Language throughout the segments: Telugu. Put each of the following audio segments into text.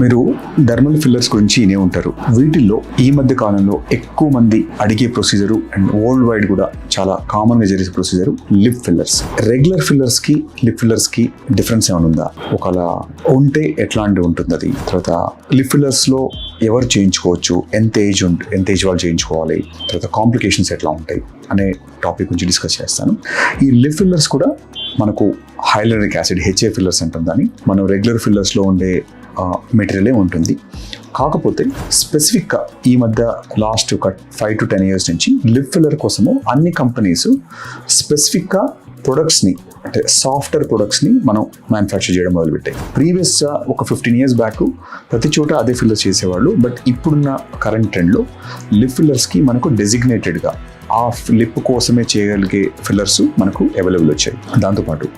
మీరు డర్మల్ ఫిల్లర్స్ గురించి వినే ఉంటారు. వీటిల్లో ఈ మధ్య కాలంలో ఎక్కువ మంది అడిగే ప్రొసీజర్ అండ్ వరల్డ్ వైడ్ కూడా చాలా కామన్గా జరిగే ప్రొసీజర్ లిప్ ఫిల్లర్స్ రెగ్యులర్ ఫిల్లర్స్కి లిప్ ఫిల్లర్స్కి డిఫరెన్స్ ఏమైనా ఉందా? ఒకవేళ ఉంటే ఎట్లాంటి ఉంటుంది అది? తర్వాత లిప్ ఫిల్లర్స్లో ఎవరు చేయించుకోవచ్చు? ఎంత ఏజ్ ఉంట ఎంత ఏజ్ వాళ్ళు చేయించుకోవాలి? తర్వాత కాంప్లికేషన్స్ ఎట్లా ఉంటాయి? అనే టాపిక్ గురించి డిస్కస్ చేస్తాను. ఈ లిప్ ఫిల్లర్స్ కూడా మనకు హైలరిక్ యాసిడ్ హెచ్ఏ ఫిల్లర్స్ అంటాం దాన్ని. మనం రెగ్యులర్ ఫిల్లర్స్లో ఉండే మెటీరియలే ఉంటుంది. కాకపోతే స్పెసిఫిక్గా ఈ మధ్య లాస్ట్ ఒక ఫైవ్ టు టెన్ ఇయర్స్ నుంచి లిప్ ఫిల్లర్ కోసము అన్ని కంపెనీస్ స్పెసిఫిక్గా ప్రొడక్ట్స్ని అంటే సాఫ్ట్వేర్ ప్రొడక్ట్స్ని మనం మ్యానుఫ్యాక్చర్ చేయడం మొదలుపెట్టాయి. ప్రీవియస్గా uh, ఒక ఫిఫ్టీన్ ఇయర్స్ బ్యాక్ ప్రతి చోట అదే ఫిల్లర్స్ చేసేవాళ్ళు బట్ ఇప్పుడున్న కరెంట్ ట్రెండ్లో లిప్ ఫిల్లర్స్కి మనకు డెసిగ్నేటెడ్గా ఆ లిప్ కోసమే చేయగలిగే ఫిల్లర్స్ మనకు అవైలబుల్ వచ్చాయి. దాంతోపాటు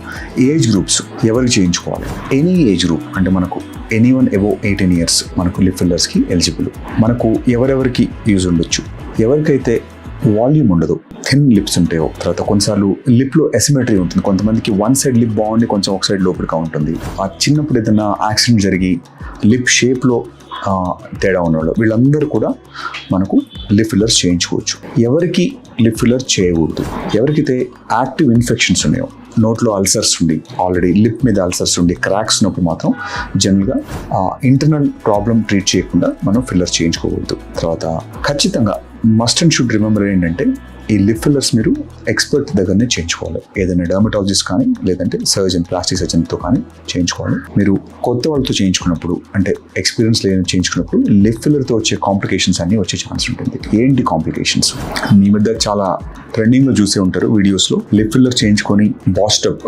ఏజ్ గ్రూప్స్ ఎవరికి చేయించుకోవాలి? ఎనీ ఏజ్ గ్రూప్ అంటే మనకు any one above eighteen years మనకు లిప్ ఫిల్లర్స్కి ఎలిజిబుల్ మనకు ఎవరెవరికి యూజ్ ఉండొచ్చు? ఎవరికైతే వాల్యూమ్ ఉండదు థిన్ లిప్స్ ఉంటాయో. తర్వాత కొన్నిసార్లు లిప్లో ఎసిమెట్రీ ఉంటుంది. కొంతమందికి వన్ సైడ్ లిప్ బాగుండి కొంచెం ఒక సైడ్ లోపలిగా ఉంటుంది. ఆ చిన్నప్పుడు ఏదైనా యాక్సిడెంట్ జరిగి లిప్ షేప్లో తేడా ఉన్నవాళ్ళు వీళ్ళందరూ కూడా మనకు లిప్ ఫిల్లర్స్ చేయించుకోవచ్చు. ఎవరికి లిప్ ఫిల్లర్ చేయకూడదు. ఎవరికైతే యాక్టివ్ ఇన్ఫెక్షన్స్ ఉన్నాయో నోట్లో అల్సర్స్ ఉండి ఆల్రెడీ లిప్ మీద అల్సర్స్ ఉండి క్రాక్స్ ఉన్నప్పుడు మాత్రం జనరల్గా ఇంటర్నల్ ప్రాబ్లం ట్రీట్ చేయకుండా మనం ఫిల్లర్స్ చేయించుకోకూడదు. తర్వాత ఖచ్చితంగా మస్ట్ అండ్ షుడ్ రిమెంబర్ ఏంటంటే ఈ లిప్ ఫిల్లర్స్ మీరు ఎక్స్పర్ట్ దగ్గరనే చేయించుకోవాలి. ఏదైనా డర్మటాలజిస్ట్ కానీ లేదంటే సర్జన్ ప్లాస్టిక్ సర్జన్తో కానీ చేయించుకోవాలి. మీరు కొత్త వాళ్ళతో చేయించుకున్నప్పుడు అంటే ఎక్స్పీరియన్స్ లేని చేయించుకున్నప్పుడు లిప్ ఫిల్లర్తో వచ్చే కాంప్లికేషన్స్ అన్నీ వచ్చే ఛాన్స్ ఉంటుంది. ఏంటి కాంప్లికేషన్స్ మీ మధ్య చాలా ట్రెండింగ్లో చూసే ఉంటారు వీడియోస్లో లిప్ ఫిల్లర్ చేయించుకొని బాస్టప్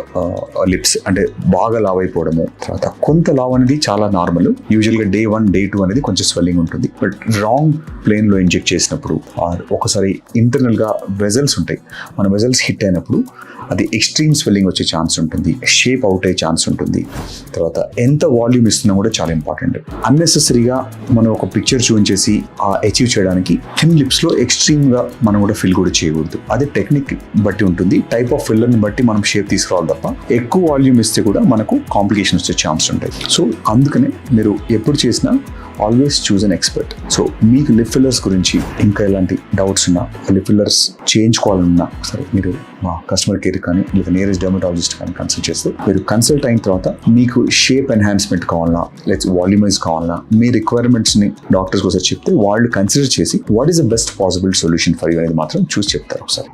లిప్స్ uh, అంటే బాగా లావ్ అయిపోవడము తర్వాత కొంత లావ్ అనేది చాలా నార్మల్ యూజువల్గా డే వన్ డే టూ అనేది కొంచెం స్వెల్లింగ్ ఉంటుంది. బట్ రాంగ్ ప్లేన్లో ఇంజెక్ట్ చేసినప్పుడు ఆర్ ఒకసారి ఇంటర్నల్గా వెజల్స్ ఉంటాయి. మన వెజల్స్ హిట్ అయినప్పుడు అది ఎక్స్ట్రీమ్ స్వెల్లింగ్ వచ్చే ఛాన్స్ ఉంటుంది. షేప్ అవుట్ అయ్యే ఛాన్స్ ఉంటుంది. తర్వాత ఎంత వాల్యూమ్ ఇస్తున్నా కూడా చాలా ఇంపార్టెంట్ అన్నెసెసరీగా మనం ఒక పిక్చర్ చూపించేసి ఆ అచీవ్ చేయడానికి థిన్ లిప్స్లో ఎక్స్ట్రీమ్గా మనం కూడా ఫిల్ కూడా చేయకూడదు. అది టెక్నిక్ బట్టి ఉంటుంది. టైప్ ఆఫ్ ఫిల్లర్ని బట్టి మనం షేప్ తీసుకురావాలి తప్ప ఎక్కువ వాల్యూమ్ ఇస్తే కూడా మనకు కాంప్లికేషన్ వచ్చే ఛాన్స్ ఉంటాయి. సో అందుకనే మీరు ఎప్పుడు చేసినా always choose an expert so మీకు లిప్ ఫిల్లర్స్ గురించి ఇంకా ఎలాంటి డౌట్స్ ఉన్నా లిప్ ఫిల్లర్స్ చేయించుకోవాలన్నా సరే మీరు మా కస్టమర్ కేర్ కానీ లేదా నియరెస్ట్ డెర్మటాలజిస్ట్ కానీ కన్సల్ట్ చేస్తూ మీరు కన్సల్ట్ అయిన తర్వాత మీకు షేప్ ఎన్హాన్స్మెంట్ కావాలన్నా లెట్స్ వాల్యూమైజ్ కావాలన్నా మీ రిక్వైర్మెంట్స్ని డాక్టర్స్ కోసం చెప్తే వాళ్ళు కన్సిడర్ చేసి what is the best possible solution for you అనేది మాత్రం చూసి చెప్తారు ఒకసారి.